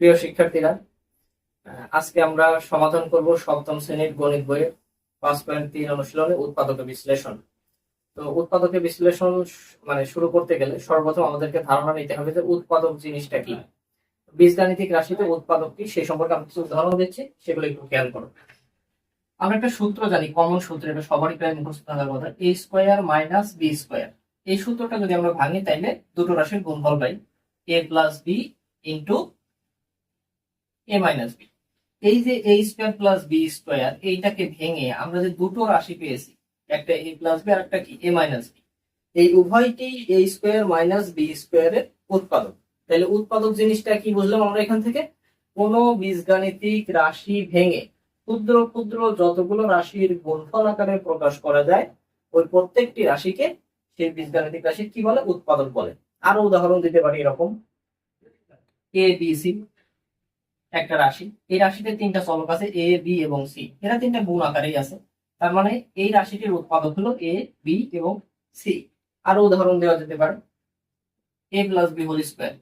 প্রিয় শিক্ষার্থীরা আজকে আমরা সমাধান করব সপ্তম শ্রেণির গণিত বইয়ের পাঁচ পয়েন্ট তিন অনুশীলনে উৎপাদক বিশ্লেষণ। তো উৎপাদকের বিশ্লেষণ মানে শুরু করতে গেলে সর্বপ্রথম আমাদেরকে ধারণা নিতে হবে যে উৎপাদক জিনিসটা কি। বীজগাণিতিক রাশিতে উৎপাদক কি সেই সম্পর্কে আমি কিছু উদাহরণ দিচ্ছি, সেগুলো একটু খেয়াল করো। আমরা একটা সূত্র জানি কমন সূত্র, এটা সবারই প্রায় মুখস্থ থাকার কথা A square minus B square এই সূত্রটা যদি আমরা ভাঙি, তাইলে দুটো রাশির গুণফল পাই A plus B into A minus B এই যে A square plus B square এইটাকে ভেঙে আমরা যে দুটো রাশি পেয়েছি, একটা এ প্লাস বি আর একটা কি? এ মাইনাস বি এই উভয়টি এ স্কোয়ার মাইনাস বি স্কোয়ারের উৎপাদক। তাহলে উৎপাদক জিনিসটা কি বুঝলাম আমরা এখান থেকে? কোনো বীজগাণিতিক রাশি ভেঙে ক্ষুদ্র ক্ষুদ্র যতগুলো রাশির গুণফল আকারে প্রকাশ করা যায়, ওই প্রত্যেকটি রাশিকে সেই বীজগাণিতিক রাশির কি বলে? উৎপাদক বলে। আরও উদাহরণ দিতে পারি এরকম। এ বি সি একটা রাশি। এই রাশিতে তিনটা চলক আছে এ বি এবং সি এরা তিনটা গুণ আকারেই আছে। তার মানে এই রাশিটির উৎপাদক হলো এ বি এবং সি আরও উদাহরণ দেওয়া যেতে পারে। A plus B whole square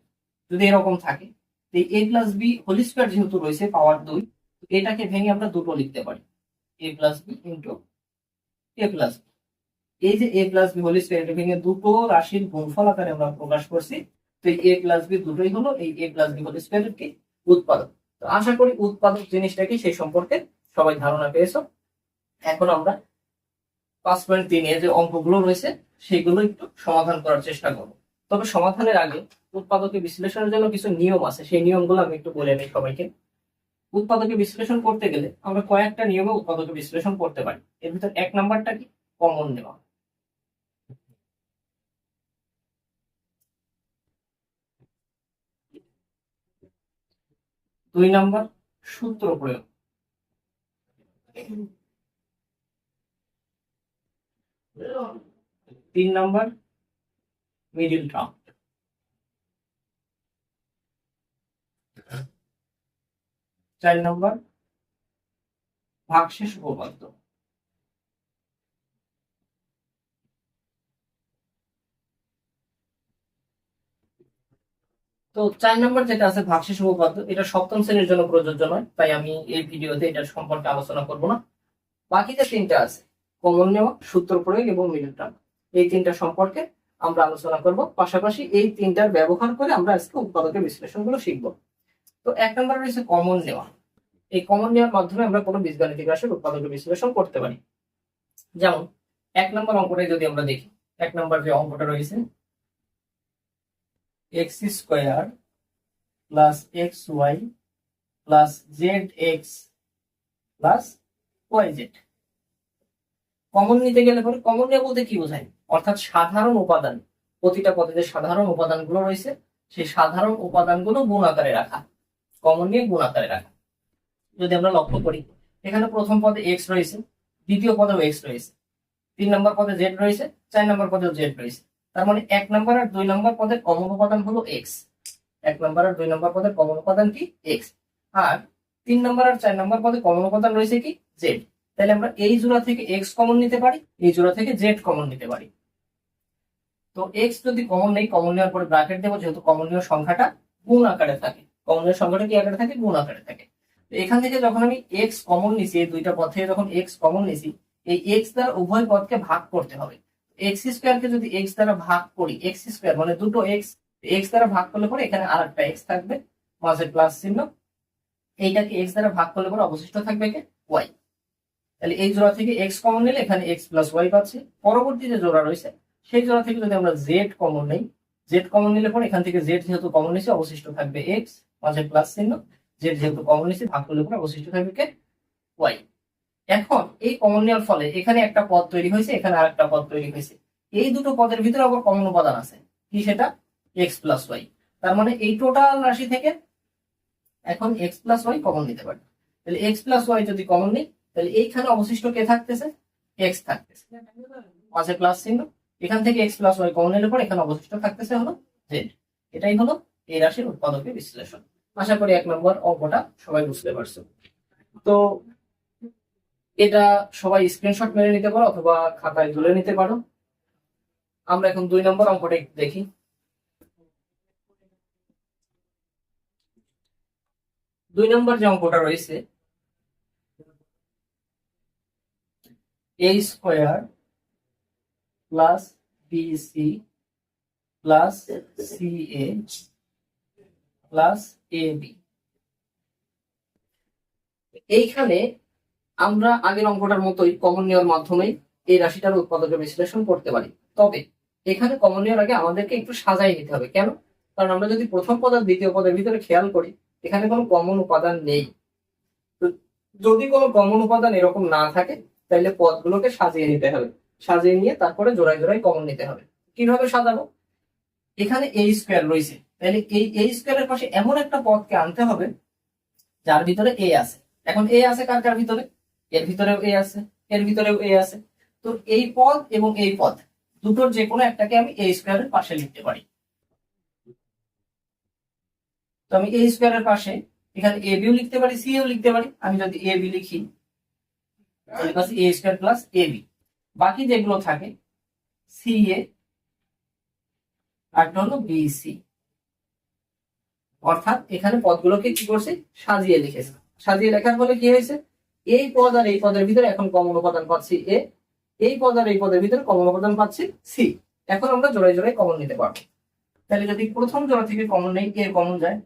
যদি এরকম থাকে A plus B whole square যেহেতু রয়েছে পাওয়ার দুই এটাকে ভেঙে আমরা দুটো লিখতে পারি। A plus B into A plus B এই যে A plus B whole square এটা ভেঙে দুটো রাশির গুণফল আকারে আমরা প্রকাশ করছি। তো এ প্লাস বি দুটোই হলো এই এ প্লাস বি হোল স্কোয়ারের কি উৎপাদক। তো আশা করি উৎপাদক জিনিসটা কি সেই সম্পর্কে সবাই ধারণা পেয়েছ। এখন আমরা পাঁচ পয়েন্ট তিনে যে অঙ্কগুলো রয়েছে, সেগুলো একটু সমাধান করার চেষ্টা করব। তবে সমাধানের আগে উৎপাদকের বিশ্লেষণের জন্য কিছু নিয়ম আছে, সেই নিয়মগুলো আমি একটু বলে নিই সবাইকে। উৎপাদকে বিশ্লেষণ করতে গেলে আমরা কয়েকটা নিয়মে উৎপাদকে বিশ্লেষণ করতে পারি। এর ভিতর এক নাম্বারটা কি? কমন নেওয়া। দুই নম্বর সূত্র প্রয়োগ। তিন নম্বর মিডিল টার্ম চার নম্বর ভাগশেষ উপপাদ্য। তো চার নম্বর যেটা আছে ভাগশেষ উপপাদ্য এটা সপ্তম শ্রেণির জন্য প্রযোজ্য নয়, তাই আমি এই ভিডিওতে এটা সম্পর্কে আলোচনা করব না। বাকি যে তিনটা আছে, কমন নেওয়া, সূত্র প্রয়োগ এবং মিডল টার্ম এই তিনটা সম্পর্কে আমরা আলোচনা করব। পাশাপাশি এই তিনটার ব্যবহার করে আমরা আজকে উৎপাদকের বিশ্লেষণগুলো শিখব। তো এক নম্বর রয়েছে কমন নেওয়া। এই কমন নেওয়ার মাধ্যমে আমরা কোনো বীজগাণিতিক রাশির উৎপাদকের বিশ্লেষণ করতে পারি। যেমন, এক নম্বর অঙ্কটাই যদি আমরা দেখি, এক নম্বর যে অঙ্কটা রয়েছে X square plus X Y plus Z X plus Y Z. Common নিতে গেলে পরে কমন নিয়ে বলতে কি বোঝায়? অর্থাৎ সাধারণ উপাদান, প্রতিটা পদে যে সাধারণ উপাদানগুলো রয়েছে, সেই সাধারণ উপাদানগুলো গুণ আকারে রাখা। কমন নিয়ে গুণ আকারে রাখা। যদি আমরা লক্ষ্য করি, এখানে প্রথম পদে এক্স রয়েছে, দ্বিতীয় পদেও এক্স রয়েছে, তিন নম্বর পদে জেড রয়েছে, চার নম্বর পদেও জেড রয়েছে। তার মানে এক নম্বর আর দুই নম্বর পদের কমন উপাদান হলো এক্স এক নম্বর আর দুই নম্বর পদের কমন উপাদান কি? এক্স আর তিন নম্বর আর চার নম্বর পদে কমন উপাদান রয়েছে কি? জেড তাহলে আমরা এই জোড়া থেকে এক্স কমন নিতে পারি, এই জোড়া থেকে জেড কমন নিতে পারি। তো এক্স যদি কমন নেই কমন নেওয়ার পরে ব্র্যাকেট দেবো, যেহেতু কমন নেওয়ার সংখ্যাটা গুণ আকারে থাকে। কমন নেওয়ার সংখ্যাটা কি আকারে থাকে? গুণ আকারে থাকে। তো এখান থেকে যখন আমি এক্স কমন নিছি, এই দুইটা পদ থেকে যখন এক্স কমন নিছি, এই এক্স দ্বারা উভয় পদকে ভাগ করতে হবে। এক্স স্কোয়ারকে যদি এক্স দ্বারা ভাগ করি এক্স স্কোয়ার মানে দুটো এক্স এক্স দ্বারা ভাগ করলে পরে এখানে আর একটা এক্স থাকবে, মাঝে প্লাস চিহ্ন। এইটাকে এক্স দ্বারা ভাগ করলে পরে অবশিষ্ট থাকবে কে? ওয়াই তাহলে এই জোড়া থেকে এক্স কমন নিলে এখানে এক্স প্লাস ওয়াই পাচ্ছি। পরবর্তী যে জোড়া রয়েছে, সেই জোড়া থেকে যদি আমরা জেড কমন নেই জেড কমন নিলে পরে এখান থেকে জেড যেহেতু কমন নিচ্ছে অবশিষ্ট থাকবে এক্স মাঝে প্লাস চিহ্ন। জেড যেহেতু কমন নিচ্ছে ভাগ করলে পরে অবশিষ্ট থাকবে কে? ওয়াই এখন এই কমন নেওয়ার ফলে এখানে একটা পদ তৈরি হয়েছে, এখানে আরেকটা পদ তৈরি হয়েছে। এই দুটো পদের ভিতরে আবার কমন উপাদান আছে, কি সেটা? এক্স প্লাস ওয়াই তার মানে এই টোটাল রাশি থেকে এখন এক্স প্লাস ওয়াই কমন নিতে পারি। তাহলে এক্স প্লাস ওয়াই যদি কমন নিই, তাহলে এইখানে অবশিষ্ট কে থাকতেছে? এক্স থাকতেছে। পাশে প্লাস চিহ্ন। এখান থেকে এক্স প্লাস ওয়াই কমন নিলে পরে এখানে অবশিষ্ট থাকতেছে হলো জেড এটাই হলো এই রাশির উৎপাদকের বিশ্লেষণ। আশা করি এক নম্বর অঙ্কটা সবাই বুঝতে পারছ। তো এটা সবাই স্ক্রিনশট মেরে নিতে পারো অথবা খাতায় তুলে নিতে পারো। আমরা এখন দুই নম্বর অঙ্কটা দেখি। দুই নম্বর যে অঙ্কটা রয়েছে A square plus B C plus C A plus A B এইখানে আমরা আগের অঙ্কটার মতোই কমন নেওয়ার মাধ্যমে এই রাশিটার উৎপাদকের বিশ্লেষণ করতে পারি। তবে এখানে কমন নেওয়ার আগে আমাদেরকে একটু সাজাই নিতে হবে। কেন? কারণ আমরা যদি প্রথম পদ আর দ্বিতীয় পদের ভিতরে খেয়াল করি, এখানে কোনো কমন উপাদান নেই। যদি কোনো কমন উপাদান এরকম না থাকে, তাহলে পদগুলোকে সাজিয়ে নিতে হবে। সাজিয়ে নিয়ে তারপরে জোড়ায় জোড়ায় কমন নিতে হবে। কীভাবে সাজাবো? এখানে এই স্কোয়ার রয়েছে। তাহলে এই এই স্কোয়ারের পাশে এমন একটা পদকে আনতে হবে, যার ভিতরে এ আছে। এখন এ আছে কার কার ভিতরে? এর ভিতরেও এ আছে, এর ভিতরেও এ আছে। তো এই পদ এবং এই পদ, দুটোর যে কোনো একটাকে আমি এ স্কোয়ারের পাশে লিখতে পারি। তো আমি এ স্কোয়ারের পাশে এখানে এ বিও লিখতে পারি সি ও লিখতে পারি। আমি যদি এ বি লিখি A square plus A B বাকি যেগুলো থাকে সি এ আরটা হলো বি সি অর্থাৎ এখানে পদগুলোকে কি করছে? সাজিয়ে লিখেছে। সাজিয়ে লেখার ফলে কি হয়েছে? এই পদ আর এই পদের ভিতরে এখন কমন উপাদান পাচ্ছি এ, এই পদ আর এই পদের ভিতরে কমন উপাদান পাচ্ছি সি। এখন আমরা জোড়ায় জোড়ায় কমন নিতে পারব। তাহলে যদি প্রথম জোড়া থেকে কমন নেই, এ কমন যায়।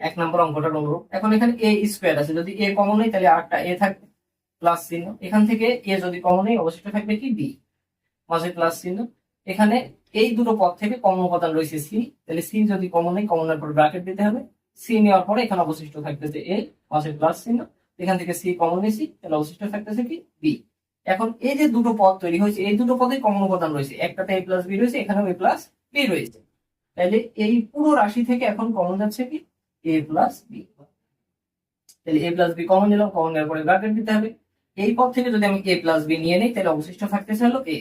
এক নম্বর অঙ্কটার অনুরূপ এখন এখানে এ স্কোয়ার আছে। যদি এ কমন নেই, তাহলে আটটা এ থাকবে, প্লাস চিহ্ন। এখান থেকে এ যদি কমন নেই, অবশিষ্ট থাকবে কি? বি। মাঝে প্লাস চিহ্ন। এখানে এই দুটো পদ থেকে কমন উপাদান রয়েছে সি। তাহলে সি যদি কমন নেই কমনের পর ব্র্যাকেট দিতে হবে। সি নেওয়ার পরে এখানে অবশিষ্ট থাকবে যে এ, মাঝে প্লাস চিহ্ন। এখান থেকে সি কমন নিয়েছি তাহলে অবশিষ্ট থাকতেছে কি? বি এখন এই যে দুটো পদ তৈরি হয়েছে, এই দুটো পদে কমন উপাদান রয়েছে। একটাতে এ প্লাস বি রয়েছে, এখানেও এ প্লাস বি রয়েছে। তাহলে এই পুরো রাশি থেকে এখন কমন যাচ্ছে কি? এ প্লাস বি তাহলে এ প্লাস বি কমন নিলাম কমন নেওয়ার পরে ব্র্যাকেট দিতে হবে। এই পদ থেকে যদি আমি এ প্লাস বি নিয়ে নিই, তাহলে অবশিষ্ট থাকতেছে হলো এ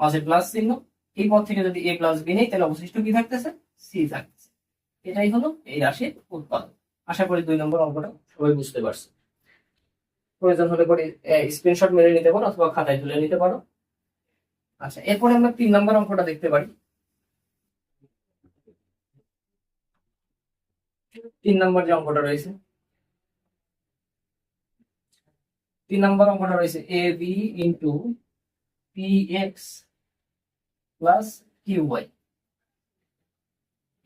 মাঝে প্লাস চিহ্ন। এই পদ থেকে যদি এ প্লাস বি নেই, তাহলে অবশিষ্ট কি থাকতেছে? সি থাকতেছে। এটাই হলো এই রাশির উৎপাদন। আশা করি দুই নম্বর অঙ্কটা সবাই বুঝতে পারছে। প্রয়োজন হলে পরে স্ক্রিনশট মেরে নিতে পারো অথবা খাতায় তুলে নিতে পারো। আচ্ছা এরপরে আমরা তিন নম্বর অঙ্কটা দেখতে পারি। তিন নম্বর যে অঙ্কটা রয়েছে। তিন নম্বর অঙ্কটা রয়েছে A B into P X plus Q Y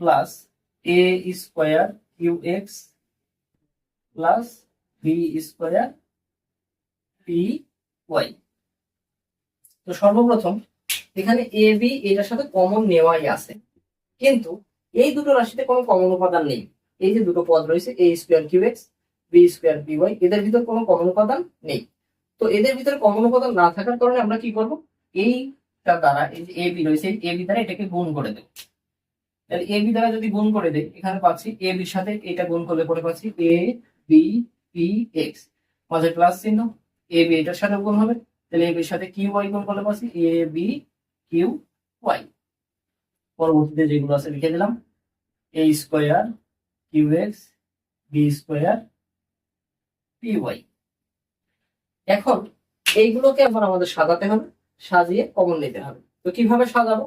plus A square Q X plus B square P Y. তো সর্বপ্রথম এখানে এ, বি, এটার সাথে কমন নেওয়াই আছে। কিন্তু এই দুটো রাশিতে কোনো কমন উপাদান নেই। এই যে দুটো পদ রয়েছে A square Q X B square P Y এদের ভিতর কোনো কমন উপাদান নেই। তো এদের ভিতরে কমন উপাদান না থাকার কারণে আমরা কি করব? এইটা দ্বারা, এই যে এ বি রয়েছে এ বি দ্বারা এটাকে গুণ করে দেব। এ বি দ্বারা যদি গুণ করে দেই, এখানে পাচ্ছি এ বির সাথে এটা গুণ করলে পরে পাচ্ছি এ বি পি এক্স মাঝে প্লাস চিহ্ন এ বি এটার সাথে গুণ হবে। তাহলে এ বির সাথে কিউ ওয়াই গুণ করলে পাচ্ছি এ বি কিউ ওয়াই পরবর্তীতে যেগুলো আছে লিখে দিলাম। A square Q X B square P Y এখন এইগুলোকে আবার আমাদের সাজাতে হবে, সাজিয়ে কমন নিতে হবে। তো কীভাবে সাজাবো?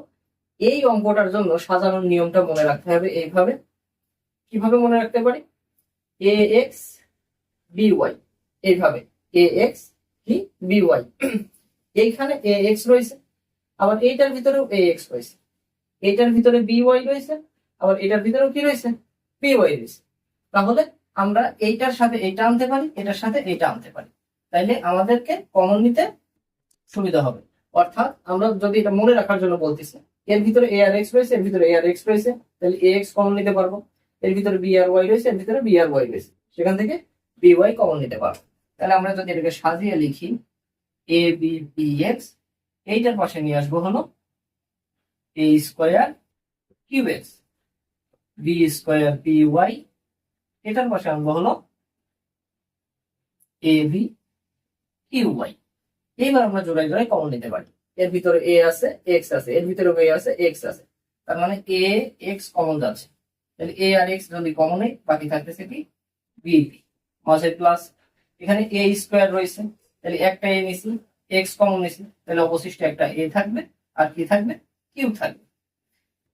এই অঙ্কটার জন্য সাজানোর নিয়মটা মনে রাখতে হবে এইভাবে। কীভাবে মনে রাখতে পারি? এ এক্স বি ওয়াই এইভাবে। এ এক্স কি বি ওয়াই এইখানে এ এক্স রয়েছে, আবার এইটার ভিতরেও এ এক্স রয়েছে। এইটার ভিতরে বি ওয়াই রয়েছে, আবার এটার ভিতরেও কি রয়েছে? পি ওয়াই রয়েছে। তাহলে আমরা এইটার সাথে এইটা আনতে পারি, এটার সাথে এইটা আনতে পারি। তাইলে আমাদেরকে কমন নিতে সুবিধা হবে। অর্থাৎ আমরা যদি এটা মনে রাখার জন্য বলতেছি, এর ভিতরে এ আর এক্স রয়েছে, এর ভিতরে এ আর এক্স রয়েছে তাহলে এ এক্স কমন নিতে পারব। এর ভিতরে বি আর ওয়াই রয়েছে, এর ভিতরে বি আর ওয়াই রয়েছে। সেখান থেকে বি ওয়াই কমন নিতে পারব। তাহলে আমরা যদি এটাকে সাজিয়ে লিখি এ বি পি এক্স এইটার পাশে নিয়ে আসব হলো A square Q X B square P Y এটার পাশে আনব হলো এ বি কিউ ওয়াই এইবার আমরা জোড়ায় জোড়ায় কমন নিতে পারি। এর ভিতরে এ আছে এক্স আছে, এর ভিতরে এ আছে এক্স আছে। তার মানে এ এক্স কমন যাচ্ছে। তাহলে এ আর এক্স যদি কমন হয় বাকি থাকতেছে কি? বিপি মাসের প্লাস এখানে এ স্কোয়ার রয়েছে, তাহলে একটা এ নিছি এক্স কমন নিছি তাহলে অবশিষ্ট একটা এ থাকবে আর কি থাকবে? কিউ থাকবে।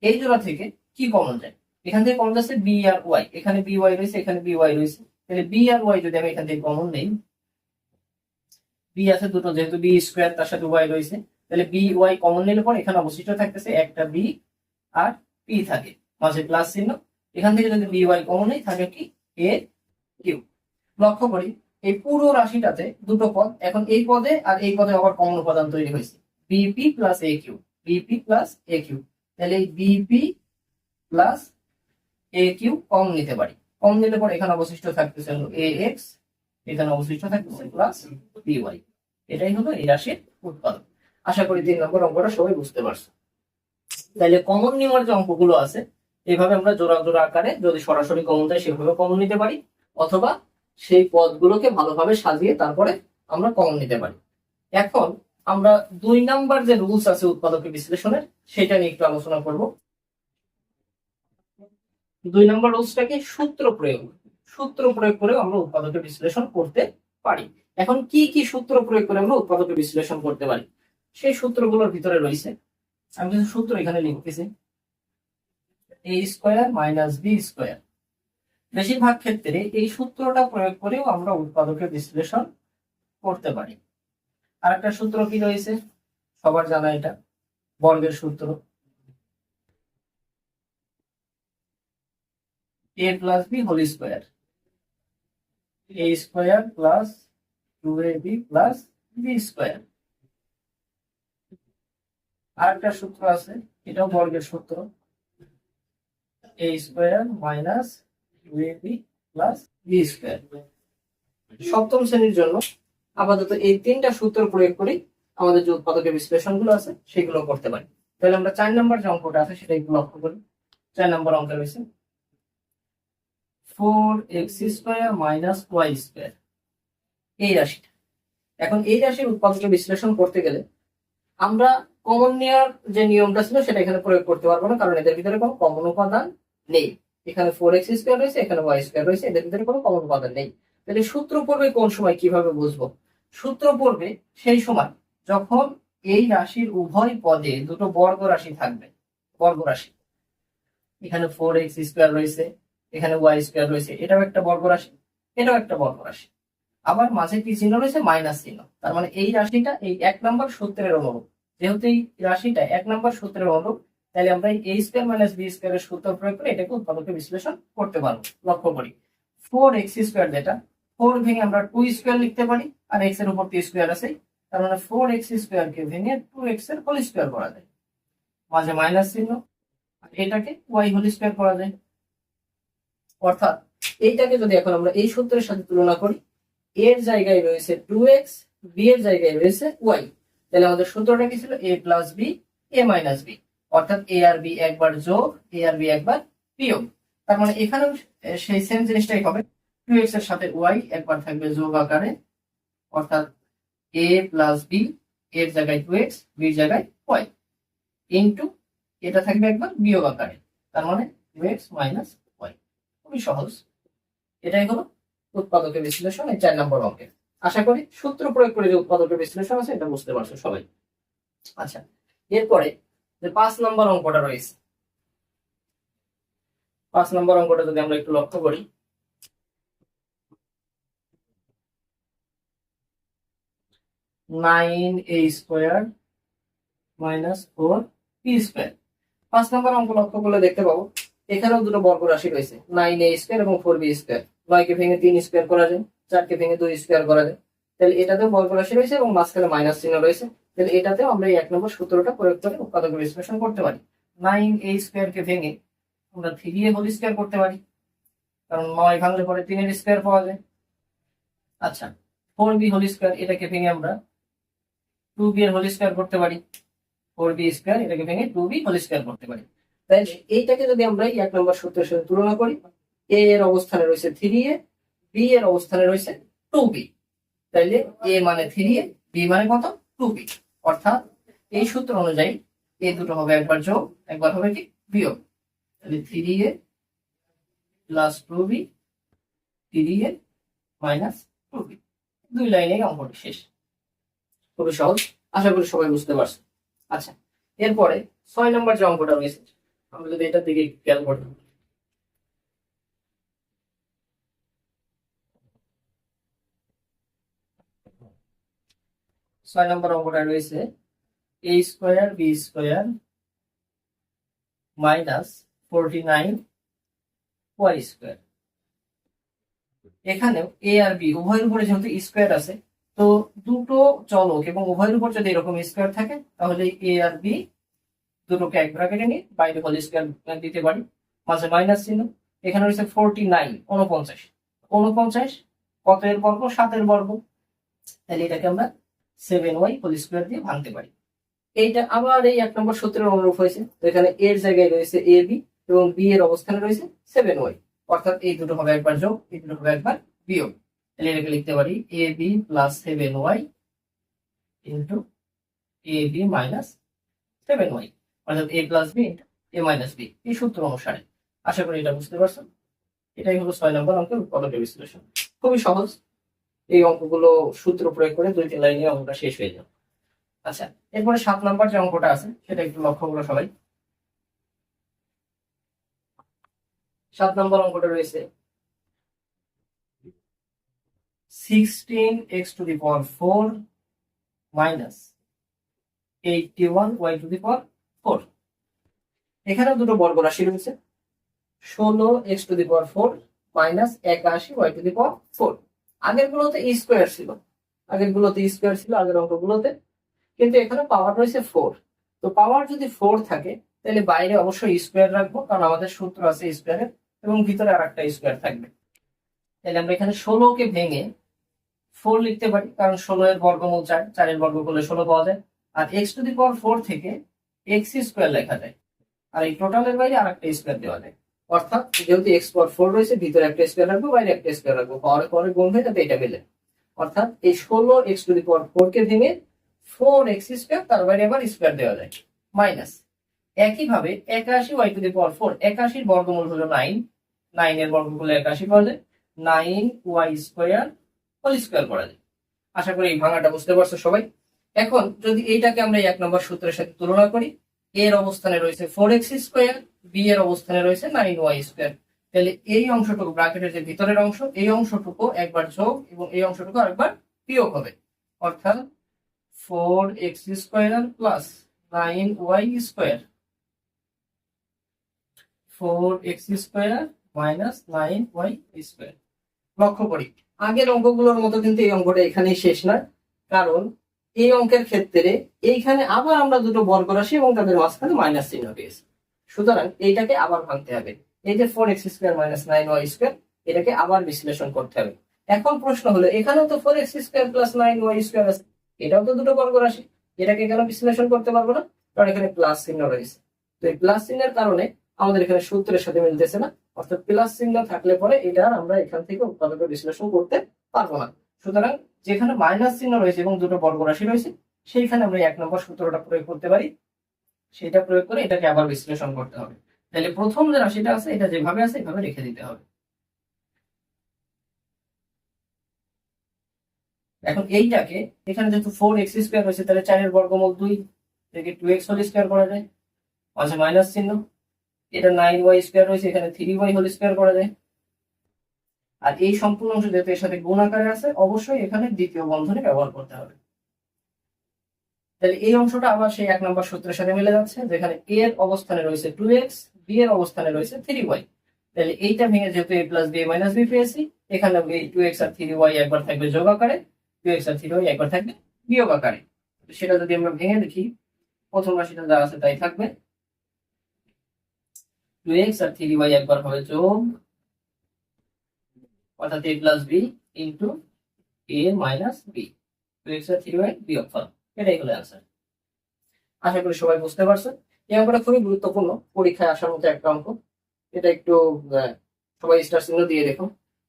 এই জোড়া থেকে কি কমন যায়? এখান থেকে কমন যাচ্ছে বি আর ওয়াই এখানে বি ওয়াই রয়েছে, এখানে বি ওয়াই রয়েছে। তাহলে বি আর ওয়াই যদি আমি এখান থেকে কমন নেই বি আছে দুটো, যেহেতু বি স্কোয়ার তার সাথে ওয়াই রয়েছে, তাহলে বি ওয়াই কমন নিলে পর এখানে অবশিষ্ট থাকতেছে একটা বি আর পি থাকে, মাঝে প্লাস চিহ্ন। এখান থেকে যদি বি ওয়াই কমন নেই, থাকে কি? এ কিউ লক্ষ্য করি এই পুরো রাশিটাতে দুটো পদ, এখন এই পদে আর এই পদে আবার কমন উপাদান তৈরি হয়েছে। BP plus A Q BP plus A Q তাহলে এই বিপি প্লাস এ কিউ কম নিতে পারি। কম নিলে পর এখানে অবশিষ্ট থাকতেছে হলো এ এক্স এখানে অবশিষ্ট থাকতেছে প্লাস বি ওয়াই এটাই হলো এই রাশির উৎপাদন। আশা করি তিন নম্বর অঙ্কটা সবাই বুঝতে পারছ। তাহলে কমন নিয়মের যে অঙ্কগুলো আছে এইভাবে আমরা জোড়া জোড়া আকারে যদি সরাসরি কমন দেয় সেভাবে কমন নিতে পারি, অথবা সেই পদগুলোকে ভালোভাবে সাজিয়ে তারপরে আমরা কমন নিতে পারি। এখন আমরা দুই নাম্বার যে রুলস আছে উৎপাদকের বিশ্লেষণের, সেটা নিয়ে একটু আলোচনা করব। দুই নাম্বার রুলসটাকে সূত্র প্রয়োগ। সূত্র প্রয়োগ করে আমরা উৎপাদকের বিশ্লেষণ করতে পারি। এখন কি কি সূত্র প্রয়োগ করে আমরা উৎপাদকের বিশ্লেষণ করতে পারি? সেই সূত্রগুলোর ভিতরে রয়েছে। আমি কিছু সূত্র এখানে লিখতেছি। A square minus B square বেশিরভাগ ক্ষেত্রে এই সূত্রটা প্রয়োগ করেও আমরা উৎপাদকের বিশ্লেষণ করতে পারি। আর একটা সূত্র কি রয়েছে? সবার জানা এটা। বর্গের সূত্র। A plus B whole square A square plus two A B plus B square আর একটা সূত্র আছে, এটাও বর্গের সূত্র। এ স্কোয়ার মাইনাস সপ্তম শ্রেণির জন্য আপাতত এই তিনটা সূত্র প্রয়োগ করি, আমাদের যে উৎপাদকের বিশ্লেষণগুলো আছে, সেগুলো করতে পারি। তাহলে আমরা চার নম্বর যে অঙ্কটা আছে সেটা একটু লক্ষ্য করি। চার নম্বর অঙ্ক রয়েছে four X square minus Y square এই রাশিটা। এখন এই রাশির উৎপাদকের বিশ্লেষণ করতে গেলে আমরা কমন নেওয়ার যে নিয়মটা ছিল, সেটা এখানে প্রয়োগ করতে পারব না, কারণ এদের ভিতরে কোনো কমন উপাদান নেই। এখানে ফোর এক্স স্কোয়ার রয়েছে, এখানে ওয়াই স্কোয়ার রয়েছে, এদের ভিতরে কোনো কমন উপাদান নেই। তাহলে সূত্র পড়বে কোন সময় কীভাবে বুঝব? সূত্র পড়বে সেই সময় যখন এই রাশির উভয় পদে দুটো বর্গ রাশি থাকবে, বর্গ রাশি। এখানে ফোর এক্স স্কোয়ার রয়েছে, এখানে ওয়াই স্কোয়ার রয়েছে, এটাও একটা বর্গ রাশি, এটাও একটা বর্গ রাশি। আবার মাঝে কি চিহ্ন রয়েছে? মাইনাস চিহ্ন। তার মানে এই রাশিটা এই এক নম্বর সূত্রের অনুরূপ। যেহেতু এই রাশিটা এক নম্বর সূত্রের অনুরূপ তাহলে আমরা এই স্কোয়ার মাইনাস বি স্কোয়ারের সূত্র প্রয়োগ করে এটাকে উৎপাদকের বিশ্লেষণ করতে পারব। লক্ষ্য করি। ফোর এক্স স্কোয়ার যেটা ফোর ভেঙে আমরা টু স্কোয়ার লিখতে পারি, আর এক্সের উপর টু স্কোয়ার আছে। তার মানে ফোর এক্স স্কোয়ার কে ভেঙে টু এক্সের হোল স্কোয়ার করা যায়। মাঝে মাইনাস চিহ্ন, আর এটাকে ওয়াই হোল স্কোয়ার করা যায়। অর্থাৎ এইটাকে যদি এখন আমরা এই সূত্রের সাথে তুলনা করি, এর জায়গায় রয়েছে টু এক্স বি এর জায়গায় রয়েছে ওয়াই তাহলে আমাদের সূত্রটা কি ছিল? A plus B A minus B অর্থাৎ এ আর বি একবার যোগ এ আর বি একবার বিয়োগ। তার মানে এখানেও সেই সেম জিনিসটাই হবে। টু এক্সের সাথে ওয়াই একবার থাকবে যোগ আকারে, অর্থাৎ এ প্লাস বি এর জায়গায় টু এক্স বির জায়গায় ওয়াই ইন্টু এটা থাকবে একবার বিয়োগ আকারে, তার মানে টু এক্স মাইনাস ওয়াই খুবই সহজ। এটাই হলো উৎপাদকের বিশ্লেষণ, এই চার নম্বর অঙ্কের। আশা করি সূত্র প্রয়োগ করে যে উৎপাদকের বিশ্লেষণ আছে, এটা বুঝতে পারছ সবাই। আচ্ছা এরপরে যে পাঁচ নম্বর অঙ্কটা রয়েছে। পাঁচ নম্বর অঙ্কটা যদি আমরা একটু লক্ষ্য করি। Nine A square minus four P square. পাঁচ নম্বর অঙ্ক লক্ষ্য করলে দেখতে পাবো, এখানেও দুটো বর্গ রাশি রয়েছে, নাইন এ স্কোয়ার এবং ফোর বি স্কোয়ার। নয়কে ভেঙে তিন স্কোয়ার করা যায়, চারকে ভেঙে দুই স্কোয়ার করা যায়। তাহলে এটাতেও বর্গ রাশি রয়েছে এবং মাঝখানে মাইনাস চিহ্ন রয়েছে। তাহলে এটাতেও আমরা এই এক নম্বর সূত্রটা প্রয়োগ করে উৎপাদকের বিশ্লেষণ করতে পারি। নাইন এ স্কোয়ারকে ভেঙে আমরা থ্রি এ হোল স্কোয়ার করতে পারি। কারণ নয় ভাঙলে পরে তিনের স্কোয়ার পাওয়া যায়। আচ্ছা ফোর বি হোল স্কোয়ার এটাকে ভেঙে আমরা টু বি এর হোল স্কোয়ার করতে পারি। ফোর বি স্কোয়ার এটাকে ভেঙে টু বি হোল স্কোয়ার করতে পারি। তাহলে এইটাকে যদি আমরা এক নম্বর সূত্রের সাথে তুলনা করি এ এর অবস্থানে রয়েছে থ্রি এ বি এর অবস্থানে রয়েছে টু বি তাইলে এ মানে থ্রি বি মানে কত? টু বি অর্থাৎ এই সূত্র অনুযায়ী এ দুটো হবে একবার যোগ, একবার হবে কি? বিয়োগ। তাহলে three A plus two B three A minus two B দুই লাইনে অঙ্কটি শেষ। খুবই সহজ। আশা করি সবাই বুঝতে পারছে আচ্ছা এরপরে ছয় নম্বর যে অঙ্কটা রয়েছে আমরা যদি এটার দিকে খেয়াল করি ছয় নম্বর অঙ্কটা রয়েছে A square B square minus forty nine Y square এখানেও এ আর বি উভয়ের উপরে যেহেতু স্কোয়ার আছে, তো দুটো চলক এবং উভয়ের উপর যদি এরকম স্কোয়ার থাকে, তাহলে এ আর বি দুটোকে এক ব্র্যাকেটে নিয়ে বাইরে হোল স্কোয়ার দিতে পারি, মাঝে মাইনাস চিহ্ন। এখানে রয়েছে ফোরটি নাইন উনপঞ্চাশ উনপঞ্চাশ কত এর বর্গ? সাতের বর্গ। তাহলে এটাকে আমরা সেভেন ওয়াই হোল স্কোয়ার দিয়ে ভাঙতে পারি। এইটা আবার এই এক নম্বর সূত্রের অনুরূপ হয়েছে। তো এখানে এর জায়গায় রয়েছে এ বি এবং বি এর অবস্থানে রয়েছে সেভেন ওয়াই অর্থাৎ এই দুটো হবে একবার যোগ, এই দুটো হবে একবার বিয়োগ। তাহলে এটাকে লিখতে পারি A B plus seven Y into A B minus seven Y অর্থাৎ A plus B into A minus B এই সূত্র অনুসারে। আশা করি এটা বুঝতে পারছেন। এটাই হলো ছয় নম্বর অঙ্কের উৎপাদকের বিশ্লেষণ। খুবই সহজ। এই অঙ্কগুলো সূত্র প্রয়োগ করে দুই তিন লাইনে অঙ্কটা শেষ হয়ে যাবে। আচ্ছা এরপরে সাত নাম্বার যে অঙ্কটা আছে, সেটা একটু লক্ষ্য করো সবাই। সাত নম্বর অঙ্কটা রয়েছে sixteen X to the four minus eighty one Y to the four এখানে দুটো বর্গ রাশি রয়েছে, ষোলো X to the power four minus একাশি Y to the power four আগের গুলোতে স্কোয়ার ছিল। আগের গুলোতে স্কোয়ার ছিল, আগের অঙ্কগুলোতে। কিন্তু এখানে পাওয়ার রয়েছে ফোর তো পাওয়ার যদি ফোর থাকে, তাহলে বাইরে অবশ্যই স্কোয়ার রাখব, কারণ আমাদের সূত্র আছে স্কোয়ারের এবং ভিতরে আর একটা স্কোয়ার থাকবে। তাহলে আমরা এখানে ষোলোকে ভেঙে ফোর লিখতে পারি, কারণ ষোলো এর বর্গমূল চার, চারের বর্গ করলে ষোলো পাওয়া যায়। আর X to the power four থেকে এক্স স্কোয়ার লেখা যায়। আর এই টোটালের বাইরে আর একটা স্কোয়ার দেওয়া যায়। অর্থাৎ যেহেতু এক্স পাওয়ার ফোর রয়েছে, ভিতরে একটা স্কোয়ার রাখব, বাইরে একটা স্কোয়ার রাখব। পাওয়ারে পাওয়ারে গুণ হয়ে যাবে এটা মিলে। অর্থাৎ এই ষোলো X to the power four কে ভেঙে ফোর এক্স স্কোয়ার তার বাইরে আবার স্কোয়ার দেওয়া যায়। মাইনাস একইভাবে একাশি Y to the power four একাশির বর্গমূল হলো নাইন নাইন এর বর্গ একাশি পাওয়া যায় nine Y square whole square করা যায়। আশা করি এই ভাঙাটা বুঝতে পারছ সবাই। এখন যদি এইটাকে আমরা এক নম্বর সূত্রের সাথে তুলনা করি এর অবস্থানে রয়েছে ফোর এক্স স্কোয়ার বি এর অবস্থানে রয়েছে নাইন ওয়াই স্কোয়ার তাহলে এই অংশটুকু ব্রাকেটের যে ভিতরের অংশ, এই অংশটুকু একবার যোগ এবং এই অংশটুকু আরেকবার বিয়োগ হবে। অর্থাৎ four X square plus nine Y square four X square minus nine Y square লক্ষ্য করি, আগের অঙ্কগুলোর মতো কিন্তু এই অঙ্কটা এখানেই শেষ নয়। কারণ এই অঙ্কের ক্ষেত্রে এইখানে আবার আমরা দুটো বর্গ রাশি এবং তাদের মাঝখানে মাইনাস চিহ্ন পেয়েছি সুতরাং এইটাকে আবার ভাঙতে হবে। এই যে four X square minus nine Y square এটাকে আবার বিশ্লেষণ করতে হবে। এখন প্রশ্ন হলো, এখানেও তো four X square plus nine Y square আছে। এটাও তো দুটো বর্গ রাশি এটাকে কেন বিশ্লেষণ করতে পারব না? কারণ এখানে প্লাস চিহ্ন রয়েছে। তো এই প্লাস চিহ্নের কারণে আমাদের এখানে সূত্রের সাথে মিলতেছে না। অর্থাৎ প্লাস চিহ্ন থাকলে পরে এটা আমরা এখান থেকে উৎপাদকের বিশ্লেষণ করতে পারব না। সুতরাং যেখানে মাইনাস চিহ্ন রয়েছে এবং দুটো বর্গ রাশি রয়েছে, সেইখানে আমরা এক নম্বর সূত্রটা প্রয়োগ করতে পারি। সেটা প্রয়োগ করে এটাকে আবার বিশ্লেষণ করতে হবে। তাহলে প্রথম যে রাশিটা আছে, এটা যেভাবে আছে, এভাবে রেখে দিতে হবে। এখন এইটাকে, এখানে যেহেতু ফোর এক্স স্কোয়ার রয়েছে, তাহলে চারের বর্গমূল দুই থেকে টু এক্স হোল স্কোয়ার করা যায়। মাঝে মাইনাস চিহ্ন। এটা নাইন ওয়াই স্কোয়ার রয়েছে, এখানে থ্রি ওয়াই হোল স্কোয়ার করা যায়। আর এই সম্পূর্ণ অংশ যেহেতু এর সাথে গুণ আকারে আছে, অবশ্যই এখানে দ্বিতীয় বন্ধনী ব্যবহার করতে হবে। তাহলে এই অংশটা আবার সেই এক নম্বর সূত্রের সাথে মিলে যাচ্ছে, যেখানে এ এর অবস্থানে রয়েছে টু এক্স বি এর অবস্থানে রয়েছে থ্রি ওয়াই তাহলে এইটা ভেঙে যেহেতু A plus B minus B পেয়েছি এখানে এই টু এক্স আর থ্রি ওয়াই একবার থাকবে যোগ আকারে টু এক্স আর থ্রি ওয়াই একবার থাকবে বিয়োগ আকারে। সেটা যদি আমরা ভেঙে দেখি, প্রথম রাশিটা যা আছে তাই থাকবে। টু এক্স আর থ্রি ওয়াই একবার হবে যোগ অর্থাৎ A plus B into A minus B two X R three Y এটাই হলো অ্যান্সার আশা করি সবাই বুঝতে পারছেন এই অঙ্কটা খুবই গুরুত্বপূর্ণ পরীক্ষায় আসার মতো একটা অঙ্ক। এটা একটু সবাই স্টার চিহ্ন দিয়ে দেখো।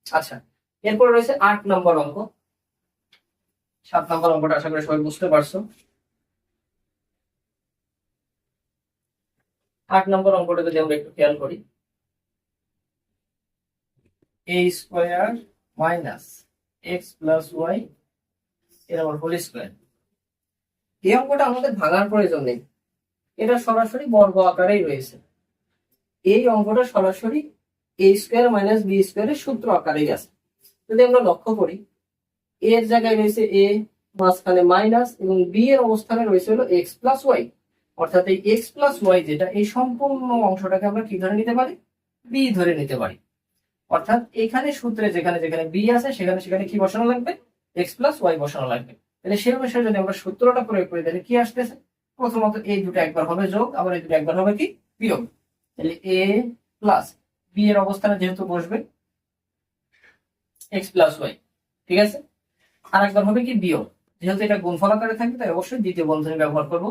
আচ্ছা এরপর রয়েছে আট নম্বর অঙ্ক। সাত নম্বর অঙ্কটা আশা করি সবাই বুঝতে পারছ। আট নম্বর অঙ্কটা যদি আমরা একটু খেয়াল করি A square minus X plus Y এর আবার হোল স্কোয়ার এই অঙ্কটা আমাদের ভাঙার প্রয়োজন নেই। এটা সরাসরি বর্গ আকারেই রয়েছে। এই অঙ্কটা সরাসরি এ স্কোয়ার মাইনাস বি স্কোয়ারের সূত্র আকারেই আছে। যদি আমরা লক্ষ্য করি এর জায়গায় রয়েছে এ মাঝখানে মাইনাস এবং বি এর অবস্থানে রয়েছে হলো এক্স প্লাস ওয়াই অর্থাৎ এই এক্স প্লাস ওয়াই যেটা, এই সম্পূর্ণ অংশটাকে আমরা কি ধরে নিতে পারি? বি ধরে নিতে পারি। অর্থাৎ এখানে সূত্রে যেখানে যেখানে বি আছে, সেখানে সেখানে কি বসানো লাগবে? এক্স প্লাস ওয়াই বসানো লাগবে। তাহলে সেই অনুসারে যদি আমরা সূত্রটা প্রয়োগ করি, তাহলে কি আসতেছে? প্রথমত এই দুটো একবার হবে যোগ, আবার এই দুটো একবার হবে কি? বিয়োগ। তাহলে এ প্লাস বি এর অবস্থানে যেহেতু বসবে এক্স প্লাস ওয়াই ঠিক আছে? আর একবার হবে কি? বিয়োগ। যেহেতু এটা গুণফল আকারে থাকবে, তাই অবশ্যই দ্বিতীয় বন্ধনী ব্যবহার করব।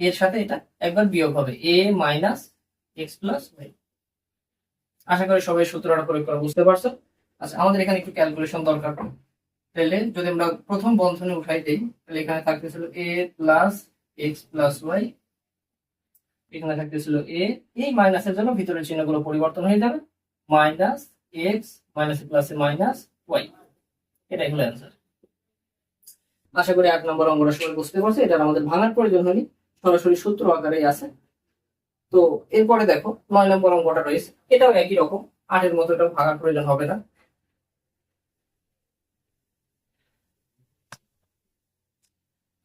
এর সাথে এটা একবার বিয়োগ হবে। A minus X plus Y আশা করি সবাই সূত্রটা প্রয়োগ করা বুঝতে পারছ। আচ্ছা আমাদের এখানে একটু ক্যালকুলেশন দরকার। তাহলে যদি আমরা প্রথম বন্ধনে উঠাই দিই, তাহলে এখানে থাকতেছিল A plus X plus Y এখানে থাকতেছিল এ এই মাইনাসের জন্য ভিতরের চিহ্নগুলো পরিবর্তন হয়ে যাবে। মাইনাস এক্স মাইনাস প্লাসে মাইনাস ওয়াই এটাই হলো অ্যান্সার আশা করি এক নম্বর অঙ্গটা সবাই বুঝতে পারছে। এটা আমাদের ভাঙার প্রয়োজন হয়নি। সরাসরি সূত্র আকারেই আছে। তো এরপরে দেখো, নয় নম্বর অঙ্কটা রয়েছে। এটাও একই রকম, আটের মতো এটা ভাঙার প্রয়োজন হবে না।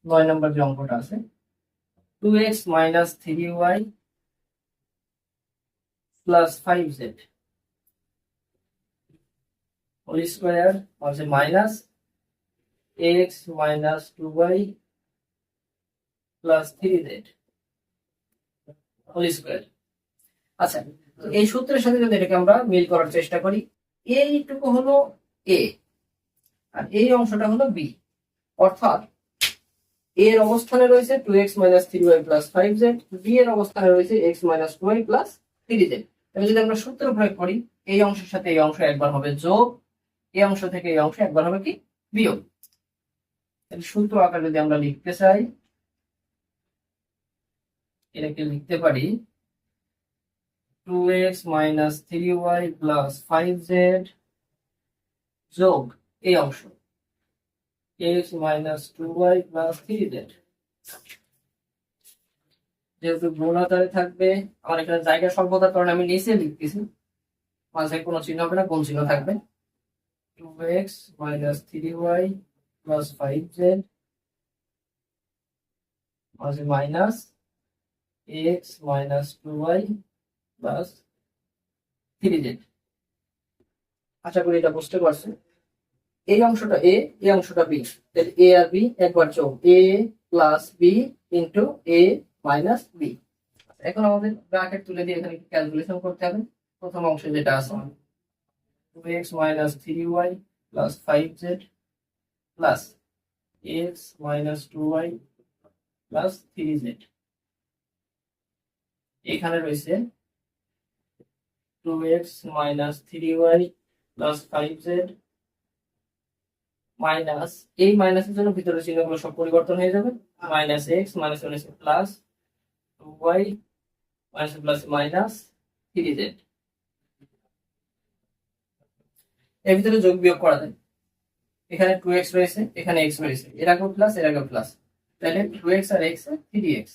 নয় নম্বর যে অঙ্কটা আছে two X minus three Y plus five Z whole square আছে minus X minus two Y plus three Z whole square আচ্ছা এই সূত্রের সাথে যদি এটাকে আমরা মিল করার চেষ্টা করি, এইটুকু হলো এ আর এই অংশটা হলো বি অর্থাৎ এর অবস্থানে রয়েছে two X minus three Y plus five Z B এর অবস্থানে রয়েছে X minus two Y plus three Z তাহলে যদি আমরা সূত্র প্রয়োগ করি, এই অংশের সাথে এই অংশ একবার হবে যোগ, এই অংশ থেকে এই অংশ একবার হবে কি? বিয়োগ। সূত্র আকার যদি আমরা লিখতে চাই এটাকে লিখতে পারি two X minus three Y plus five Z যোগ এই অংশ। X minus two Y plus three Z যেহেতু গুণ থাকবে, আমার এখানে জায়গা স্বল্পতার কারণে আমি নিচে লিখতেছি। মাঝে কোনো চিহ্ন হবে না, কোন চিহ্ন থাকবে? Two X minus three Y plus five Z মাঝে minus X minus two Y plus three Z আশা করি এটা বুঝতে পারছেন। এই অংশটা এ এই অংশটা বি তাহলে এ আর বি একবার যোগ A plus B into A minus B এখন আমাদের ব্র্যাকেট তুলে দিয়ে এখানে ক্যালকুলেশন করতে হবে। প্রথম অংশে যেটা আছে two X minus three Y plus five Z plus X minus two Y plus three Z এখানে রয়েছে two X minus three Y plus five Z minus এই মাইনাসের জন্য ভিতরে চিহ্নগুলো সব পরিবর্তন হয়ে যাবে। Minus X minus minus plus two Y minus plus minus three Z এর ভিতরে যোগ বিয়োগ করা যায়। এখানে টু এক্স রয়েছে, এখানে এক্স রয়েছে, এর আগেও প্লাস এর আগেও প্লাস তাহলে টু এক্স আর এক্স থ্রি এক্স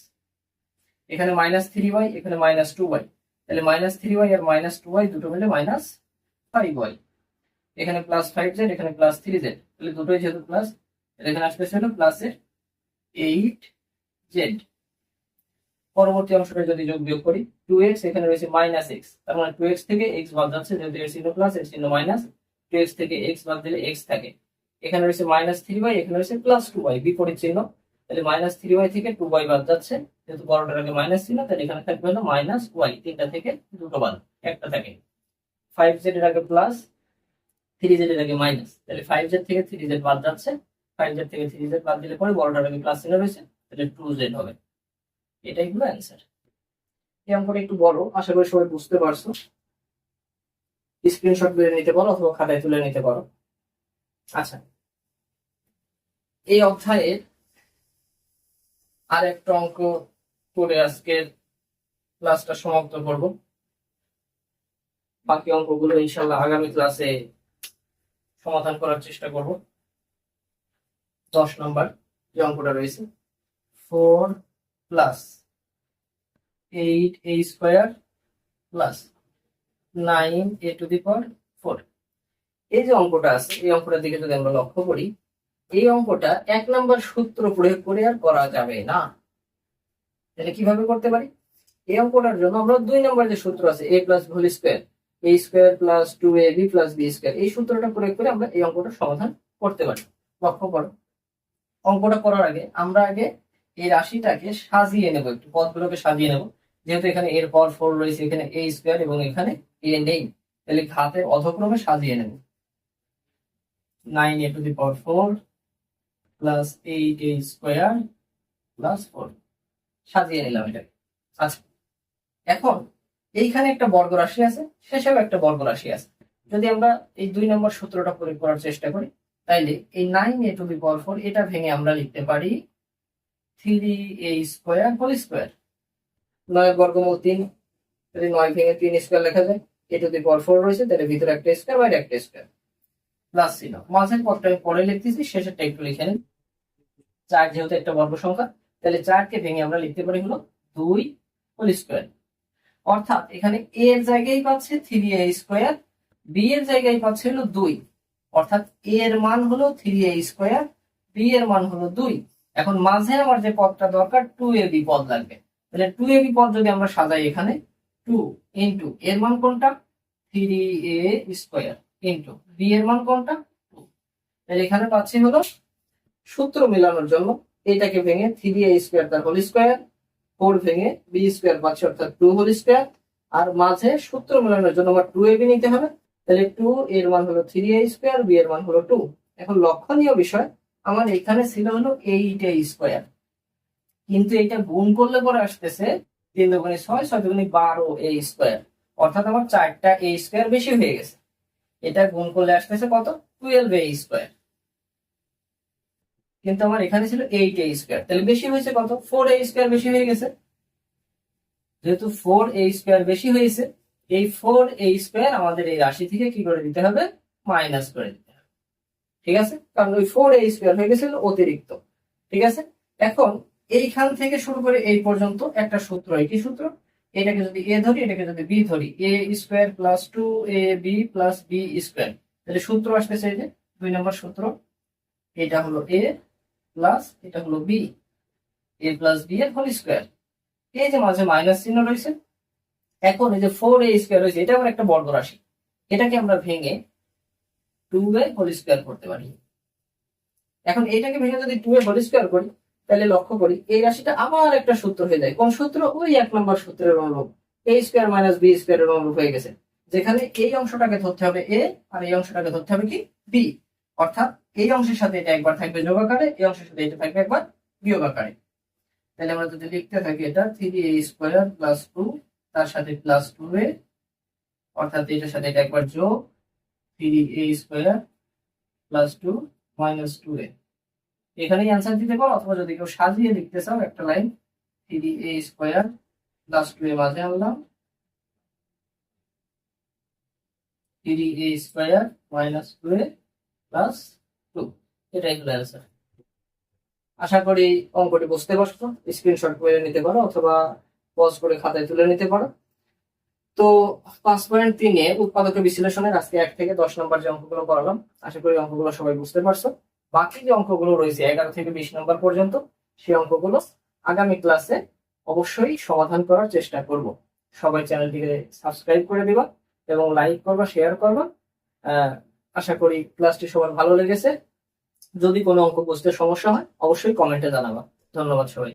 এখানে মাইনাস থ্রি ওয়াই এখানে মাইনাস টু ওয়াই তাহলে মাইনাস থ্রি ওয়াই আর মাইনাস টু ওয়াই দুটো মিলে মাইনাস ফাইভ ওয়াই এখানে প্লাস ফাইভ জেড এখানে প্লাস থ্রি জেড তাহলে দুটোই যেহেতু প্লাস এখানে আসতেছে হলো প্লাসের এইট জেড পরবর্তী অংশটা যদি যোগ বিয়োগ করি টু এক্স এখানে রয়েছে মাইনাস এক্স তার মানে টু এক্স থেকে এক্স বাদ যাচ্ছে, যেহেতু এর চিহ্ন প্লাস এর চিহ্ন মাইনাস টু এক্স থেকে এক্স বাদ দিলে এক্স থাকে। এখানে রয়েছে মাইনাস থ্রি ওয়াই এখানে রয়েছে প্লাস টু ওয়াই বিপরীত চিহ্ন। তাহলে মাইনাস থ্রি ওয়াই থেকে টু ওয়াই বাদ যাচ্ছে। যেহেতু বড়টার আগে মাইনাস ছিল, তাহলে এখানে থাকবে হলো মাইনাস ওয়াই তিনটা থেকে দুটো বাদ, একটা থাকে। ফাইভ জেড এর আগে প্লাস থ্রি জেড এর আগে মাইনাস তাহলে ফাইভ জেড থেকে থ্রি জেড বাদ যাচ্ছে। ফাইভ জেড থেকে থ্রি জেড বাদ দিলে পরে বড়টার আগে প্লাস চিহ্ন রয়েছে, তাহলে টু জেড হবে। এটাই হলো অ্যান্সার এই অঙ্কটা একটু বড়, আশা করি সবাই বুঝতে পারছ। স্ক্রিনশট বেড়ে নিতে পারো অথবা খাতায় তুলে নিতে পারো। আচ্ছা। এই অধ্যায়ের আর একটা অঙ্ক করে আজকের ক্লাসটা সমাপ্ত করব। বাকি অঙ্কগুলো ইনশাল্লাহ আগামী ক্লাসে সমাধান করার চেষ্টা করব। দশ নম্বর যে অঙ্কটা রয়েছে four plus eight A square plus nine A to the power four এই যে অঙ্কটা আছে, এই অঙ্কটার দিকে যদি আমরা লক্ষ্য করি এই অঙ্কটা এক নম্বর সূত্র প্রয়োগ করে আর করা যাবে না। তাহলে কীভাবে করতে পারি? এই অঙ্কটার জন্য আমরা দুই নম্বর যে সূত্র আছে A plus whole square A square plus two A B plus B square এই সূত্রটা প্রয়োগ করে আমরা এই অঙ্কটা সমাধান করতে পারি। লক্ষ্য করো, অঙ্কটা করার আগে আমরা আগে এই রাশিটাকে সাজিয়ে নেব একটু, পদগুলোকে সাজিয়ে নেব। যেহেতু এখানে এর পর ফোর রয়েছে, এখানে এ স্কোয়ার এবং এখানে এ নেই, তাহলে ঘাতের অধক্রমে সাজিয়ে নেব। Nine A to the power four plus eight A square plus four সাজিয়ে নিলাম এটাকে। আচ্ছা এখন এইখানে একটা বর্গ রাশি আছে, শেষেও একটা বর্গ রাশি আছে। যদি আমরা এই দুই নম্বর সূত্রটা প্রয়োগ করার চেষ্টা করি, তাইলে এই nine A to the power four এটা ভেঙে আমরা লিখতে পারি three A square whole square নয় বর্গমূল তিন, যদি নয় ভেঙে তিন স্কোয়ার লেখা যায় এ টু দি পাওয়ার ফোর রয়েছে, তাহলে ভিতরে একটা স্কোয়ার বাইরে একটা স্কোয়ার প্লাস ছিল মাঝের আমি পরে লিখতেছি, শেষেরটা একটু লিখে নিন চার যেহেতু একটা বর্গ সংখ্যা, তাহলে চারকে ভেঙে আমরা লিখতে পারি হলো দুই হোল স্কোয়ার। অর্থাৎ এখানে এ এর জায়গায় পাচ্ছে থ্রি এ স্কোয়ার বি এর জায়গায় পাচ্ছে হলো দুই। অর্থাৎ এ এর মান হলো থ্রি এ স্কোয়ার বি এর মান হলো দুই। এখন মাঝে আমার যে পদটা দরকার টু এ বি পদ লাগবে। তাহলে টু এ বি পদ যদি আমরা সাজাই এখানে টু ইন্টু এর মান কোনটা? Three A square into B এর মান কোনটা? টু তাহলে এখানে পাচ্ছি হলো সূত্র মেলানোর জন্য এটাকে ভেঙে থ্রি এ স্কোয়ার তার হোল স্কোয়ার ফোর ভেঙে বি স্কোয়ার পাচ্ছি অর্থাৎ টু হোল স্কোয়ার আর মাঝে সূত্র মেলানোর জন্য আমার টু এ বি নিতে হবে। তাহলে টু এর মান হলো থ্রি এ স্কোয়ার বি এর মান হলো টু এখন লক্ষণীয় বিষয়, আমার এখানে ছিল হলো এইট এ স্কোয়ার কিন্তু এটা গুণ করলে পরে আসতেছে তিন দুগুণে ছয় ছয় দুগুণে বারো এ স্কোয়ার অর্থাৎ আমার চারটা এ স্কোয়ার বেশি হয়ে গেছে। এটা গুণ করলে আসতেছে কত? টুয়েলভ এ স্কোয়ার কিন্তু আমার এখানে ছিল এইট এ স্কোয়ার তাহলে বেশি হয়েছে কত? ফোর এ স্কোয়ার বেশি হয়ে গেছে। যেহেতু ফোর এ স্কোয়ার বেশি হয়েছে, এই ফোর এ স্কোয়ার আমাদের এই রাশি থেকে কি করে দিতে হবে? মাইনাস করে দিতে হবে। ঠিক আছে? কারণ ওই ফোর এ স্কোয়ার হয়ে গেছিল অতিরিক্ত। ঠিক আছে? এখন এইখান থেকে শুরু করে এই পর্যন্ত একটা সূত্র কি সূত্র। এটাকে যদি এ ধরি, এটাকে যদি বি ধরি A square plus two A B plus B square তাহলে সূত্র আসতেছে এই যে, দুই নম্বর সূত্র। এটা হলো এ প্লাস এটা হলো বি এ প্লাস বি এর হোল স্কোয়ার এই যে মাঝে মাইনাস চিহ্ন রয়েছে, এখন এই যে ফোর এ স্কোয়ার রয়েছে, এটা আবার একটা বর্গ রাশি। এটাকে আমরা ভেঙে টু এ হোল স্কোয়ার করতে পারি। এখন এটাকে ভেঙে যদি টু এ হোল স্কোয়ার করি, তাহলে লক্ষ্য করি, এই রাশিটা আবার একটা সূত্র হয়ে যায়। কোন সূত্র? ওই এক নম্বর সূত্রের অনুরূপ। এ স্কোয়ার মাইনাস বি স্কোয়ারের অনুরূপ হয়ে গেছে। যেখানে এই অংশটাকে ধরতে হবে এ আর এই অংশটাকে ধরতে হবে কি? বি অর্থাৎ এই অংশের সাথে এটা একবার থাকবে যোগ আকারে, এই অংশের সাথে এটা থাকবে একবার বিয়োগ আকারে। তাহলে আমরা যদি লিখতে থাকি এটা three A square plus two তার সাথে প্লাস টু এ, অর্থাৎ এটার সাথে এটা একবার যোগ three A square plus two minus two A. এখানেই অ্যান্সার দিতে পারো, অথবা যদি কেউ সাজিয়ে লিখতে চাও একটা line three A square plus two A মাঝে আনলাম। Three A square minus two A plus two এটাই হলো অ্যান্সার আশা করি অঙ্কটি বুঝতে পারছ। স্ক্রিনশট করে নিতে পারো অথবা পজ করে খাতায় তুলে নিতে পারো। তো পাঁচ পয়েন্ট তিনে উৎপাদক বিশ্লেষণের আজকে এক থেকে দশ নম্বর যে অঙ্কগুলো করালাম, আশা করি অঙ্কগুলো সবাই বুঝতে পারছ। বাকি যে অঙ্কগুলো রয়েছে এগারো থেকে বিশ নম্বর পর্যন্ত সেই অঙ্কগুলো আগামী ক্লাসে অবশ্যই সমাধান করার চেষ্টা করব। সবাই চ্যানেলটিকে সাবস্ক্রাইব করে দিবা এবং লাইক করবা শেয়ার করবা। আশা করি ক্লাসটি সবার ভালো লেগেছে। যদি কোনো অঙ্ক বুঝতে সমস্যা হয়, অবশ্যই কমেন্টে জানাবা। ধন্যবাদ সবাই